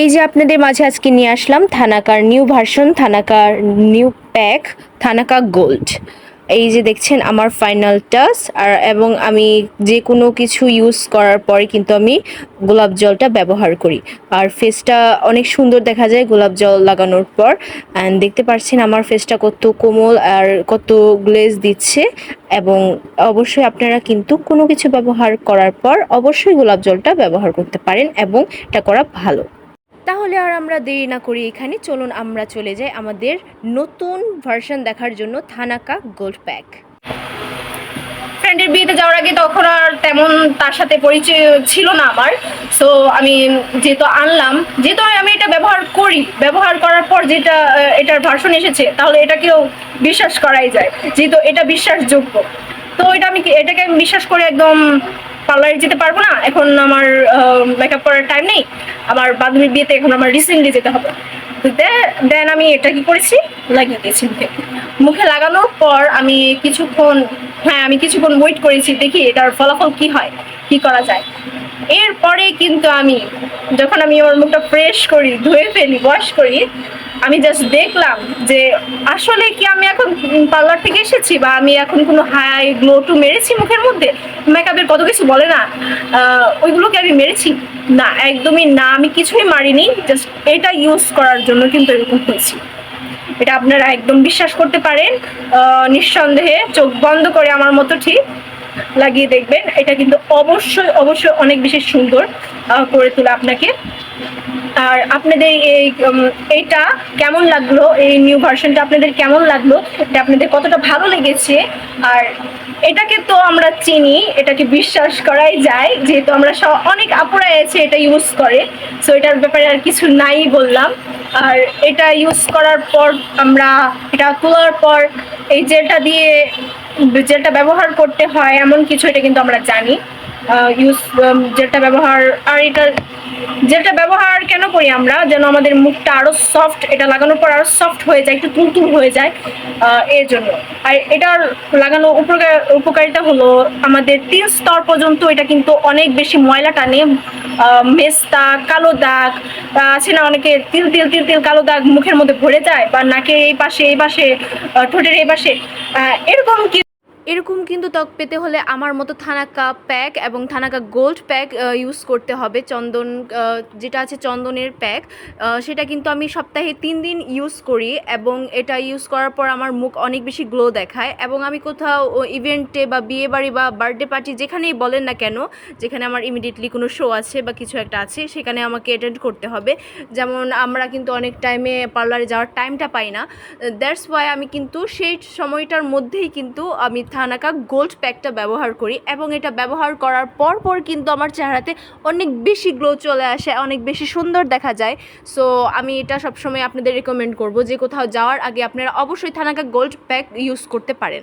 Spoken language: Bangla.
এই যে আপনাদের মাঝে আজকে নিয়ে আসলাম থানাকার নিউ ভার্সন, থানাকার নিউ প্যাক, থানাকা গোল্ড। এই যে দেখছেন আমার ফাইনাল টাচ আর এবং আমি যে কোনো কিছু ইউজ করার পরে কিন্তু আমি গোলাপ জলটা ব্যবহার করি। আর ফেসটা অনেক সুন্দর দেখা যায় গোলাপ জল লাগানোর পর। অ্যান্ড দেখতে পাচ্ছেন আমার ফেসটা কত কোমল আর কত গ্লেজ দিচ্ছে। এবং অবশ্যই আপনারা কিন্তু কোনো কিছু ব্যবহার করার পর অবশ্যই গোলাপ জলটা ব্যবহার করতে পারেন এবং এটা করা ভালো। তাহলে আর আমরা দেরি না করি এখানে। চলুন আমরা চলে যাই আমাদের নতুন ভার্সন দেখার জন্য থানাকা গোল্ড প্যাক ফ্রেন্ডের বিয়েতে যাওয়ার আগে তখন আর তেমন তার সাথে পরিচয় ছিল না আমার। সো আমি যেহেতু আনলাম, যেহেতু আমি এটা ব্যবহার করি। ব্যবহার করার পর যেটা এটার ভার্সন এসেছে, তাহলে এটাকেও বিশ্বাস করাই যায়, যেহেতু এটা বিশ্বাসযোগ্য। তো এটা আমি এটাকে আমি বিশ্বাস করে একদম পার্লারে যেতে পারব না, এখন আমার মেকআপ করার টাইম নেই, আমার বান্ধবীর বিয়েতে এখন আমার রিসেন্টলি যেতে হবে। দেন আমি এটা কি করেছি? লাগিয়ে দিয়েছি মুখে। মুখে লাগানোর পর আমি কিছুক্ষণ হ্যাঁ আমি কিছুক্ষণ ওয়েট করেছি, দেখি এটার ফলাফল কি হয়, কি করা যায়। এরপরে কিন্তু আমি, যখন আমি আমার মুখটা ফ্রেশ করি, ধুয়ে ফেলি ওয়াশ করি, আমি জাস্ট দেখলাম যে আসলে কি আমি এখন পার্লার থেকে এসেছি বা আমি এখন কোনো হাই গ্লো টু মেরেছি মুখের মধ্যে? মেকআপের কত কিছু বলে না। ওইগুলোকে আমি মেরেছি। না, একদমই না, আমি কিছুই মারিনি। জাস্ট এটা ইউজ করার জন্য কিন্তু এরকম হয়েছি। এটা আপনারা একদম বিশ্বাস করতে পারেন। নিঃসন্দেহে চোখ বন্ধ করে আমার মতো ঠিক। লাগিয়ে দেখবেন। এটা কিন্তু অবশ্যই অবশ্যই অনেক বেশি সুন্দর করে তোলে আপনাকে। আর আপনাদের এই এইটা কেমন লাগল? এই নিউ ভার্সনটা আপনাদের কেমন লাগল? এটা আপনাদের কতটা ভালো লেগেছে? আর এটাকে তো আমরা চিনি, এটাকে বিশ্বাস করাই যায়। যেহেতু আমরা অনেক আপুরা আছে এটা ইউজ করে। সো এটার ব্যাপারে আর কিছু নাই বললাম। আর এটা ইউজ করার পর আমরা, এটা তোলার পর এই জেলটা দিয়ে, জেলটা ব্যবহার করতে হয় এমন কিছু এটা কিন্তু আমরা জানি। ইউজ জেলটা ব্যবহার, আর এটা জেলটা ব্যবহার কেন করি আমরা? যেন আমাদের মুখটা আরও সফট এটা লাগানোর পর আরও সফট হয়ে যায়, একটু তুলতুল হয়ে যায় এর জন্য। আর এটার লাগানো উপকার, উপকারিতা হলো আমাদের তিন স্তর পর্যন্ত এটা কিন্তু অনেক বেশি ময়লা টানে। মেস্তা কালো দাগ আছে না অনেকে তিল তিল তিল তিল, কালো দাগ মুখের মধ্যে ভরে যায়, বা নাকের এই পাশে এই পাশে ঠোঁটের এই পাশে এরকম কি এরকম কিন্তু ত্বক পেতে হলে আমার মতো থানাকা প্যাক এবং থানাকা গোল্ড প্যাক ইউজ করতে হবে। চন্দন যেটা আছে চন্দনের প্যাক সেটা কিন্তু আমি সপ্তাহে তিন দিন ইউজ করি এবং এটা ইউজ করার পর আমার মুখ অনেক বেশি গ্লো দেখায় এবং আমি কোথাও ইভেন্টে বা বিয়ে বাড়ি বা বার্থডে পার্টি যেখানেই বলেন না কেন, যেখানে আমার ইমিডিয়েটলি কোনো শো আছে বা কিছু একটা আছে, সেখানে আমাকে অ্যাটেন্ড করতে হবে। যেমন আমরা কিন্তু অনেক টাইমে পার্লারে যাওয়ার টাইমটা পাই না। দ্যাটস ওয়াই আমি কিন্তু সেই সময়টার মধ্যেই কিন্তু আমি থানাকা গোল্ড প্যাকটা ব্যবহার করি এবং এটা ব্যবহার করার পর পর কিন্তু আমার চেহারাতে অনেক বেশি গ্লো চলে আসে, অনেক বেশি সুন্দর দেখা যায়। সো আমি এটা সবসময় আপনাদের রেকমেন্ড করব যে কোথাও যাওয়ার আগে আপনারা অবশ্যই থানাকা গোল্ড প্যাক ইউজ করতে পারেন।